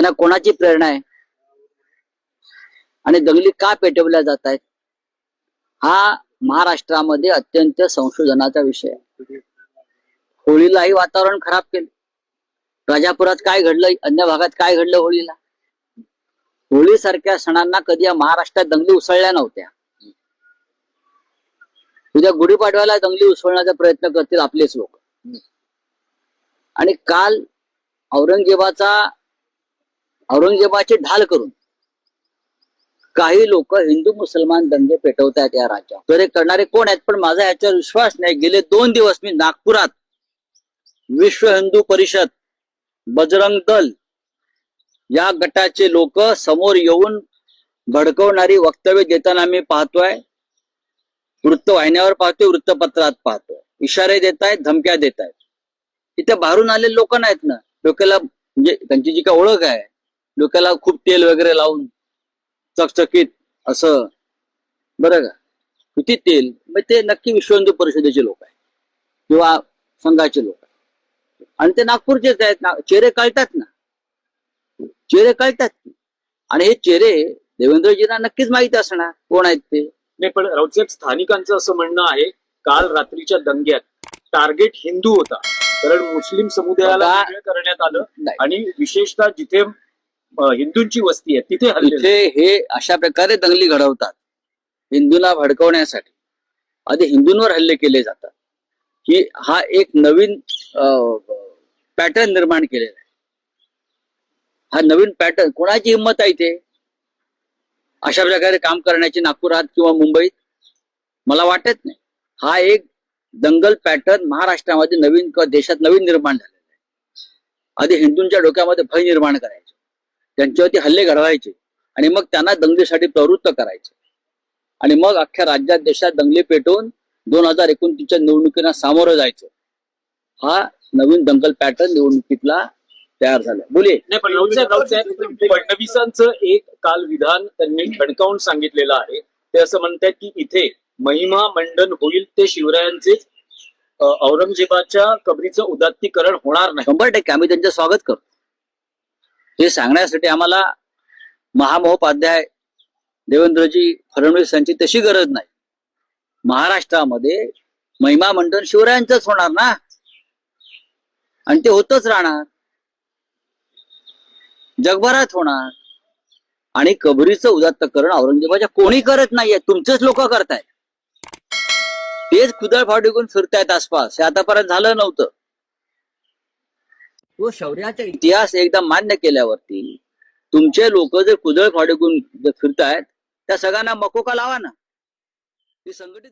त्यांना कोणाची प्रेरणा आहे? आणि दंगली का पेटवल्या जात आहेत? हा महाराष्ट्रामध्ये अत्यंत संशोधनाचा विषय आहे. होळीलाही वातावरण खराब केलं. राजापुरात काय घडलं अन्य भागात काय घडलं होळीला? होळी सारख्या सणांना कधी या महाराष्ट्रात दंगली उसळल्या नव्हत्या. उद्या गुढीपाडव्याला दंगली उसळण्याचा प्रयत्न करतील आपलेच लोक. आणि काल औरंगजेबाचा औरंगजेबाचे ढाल करून. काही लोक हिंदू मुसलमान दंगे पेटवतायत या राज्यात तर हे करणारे कोण आहेत? पण माझा याच्यावर विश्वास नाही. गेले दोन दिवस मी नागपुरात विश्व हिंदू परिषद बजरंग दल या गटाचे लोक समोर येऊन भडकवणारी वक्तव्य देताना मी पाहतोय. वृत्तवाहिन्यावर पाहतोय वृत्तपत्रात पाहतोय. इशारे देत आहेत धमक्या देत आहेत तिथे बाहेरून आलेले लोक नाहीत ना? डोक्याला म्हणजे त्यांची जी काय ओळख आहे डोक्याला खूप तेल वगैरे लावून चकचकीत असं. बरं का? किती तेल? मग ते नक्की विश्व हिंदू परिषदेचे लोक आहेत. किंवा संघाचे लोक आहेत. आणि ते नागपूरचेच आहेत. ना चेहरे कळतात ना. चेहरे कळतात. आणि हे चेहरे देवेंद्रजींना नक्कीच माहिती असणार. कोण आहेत ते? नाही पण राऊतसाहेब स्थानिकांचं असं म्हणणं आहे काल रात्रीच्या दंग्यात टार्गेट हिंदू होता. कारण मुस्लिम समुदायाला करण्यात आलं. नाही. आणि विशेषतः जिथे हिंदूंची वस्ती आहे तिथे हल्ले हे अशा प्रकारे दंगली घडवतात हिंदूंना भडकवण्यासाठी. आधी हिंदूंवर हल्ले केले जातात. ही हा एक नवीन पॅटर्न निर्माण केलेला आहे. हा नवीन पॅटर्न कोणाची हिंमत आहे ते अशा प्रकारे काम करण्याची नागपुरात किंवा मुंबईत? मला वाटत नाही. हा एक दंगल पॅटर्न महाराष्ट्रामध्ये नवीन किंवा देशात नवीन निर्माण झालेला आहे. आधी हिंदूंच्या डोक्यामध्ये भय निर्माण करायचे. त्यांच्यावरती हल्ले घडवायचे आणि मग त्यांना दंगलीसाठी प्रवृत्त करायचे. आणि मग अख्ख्या राज्यात देशात दंगली पेटवून दोन हजार एकोणतीसच्या निवडणुकीला सामोरं जायचं. हा नवीन दंगल पॅटर्न निवडणुकीतला तयार झाला. बोले फडणवीसांचं एक काल विधान त्यांनी ठणकावून सांगितलेलं आहे. ते असं म्हणतात की इथे महिमा मंडन होईल ते शिवरायांचेच अं, औरंगजेबाच्या कबरीचं उदात्तीकरण होणार नाही. शंभर टक्के. आम्ही त्यांचं स्वागत करतो. हे सांगण्यासाठी आम्हाला महामहोपाध्याय देवेंद्रजी फडणवीस यांची तशी गरज नाही. महाराष्ट्रामध्ये महिमा मंडन शिवरायांचंच होणार ना? आणि ते होतच राहणार. जगभरात होणार. आणि कबरीचं उदात्तकरण औरंगजेबाच्या कोणी करत नाहीये तुमचेच लोक करतायत. तेच कुदळ फाडून फिरतायत आसपास. हे आतापर्यंत झालं नव्हतं. तो शौर्याचा इतिहास एकदा मान्य केल्यावरती तुमचे लोक जर कुदळ फाडकून फिरतायत त्या सगळ्यांना मकोका लावा ना. ती संघटित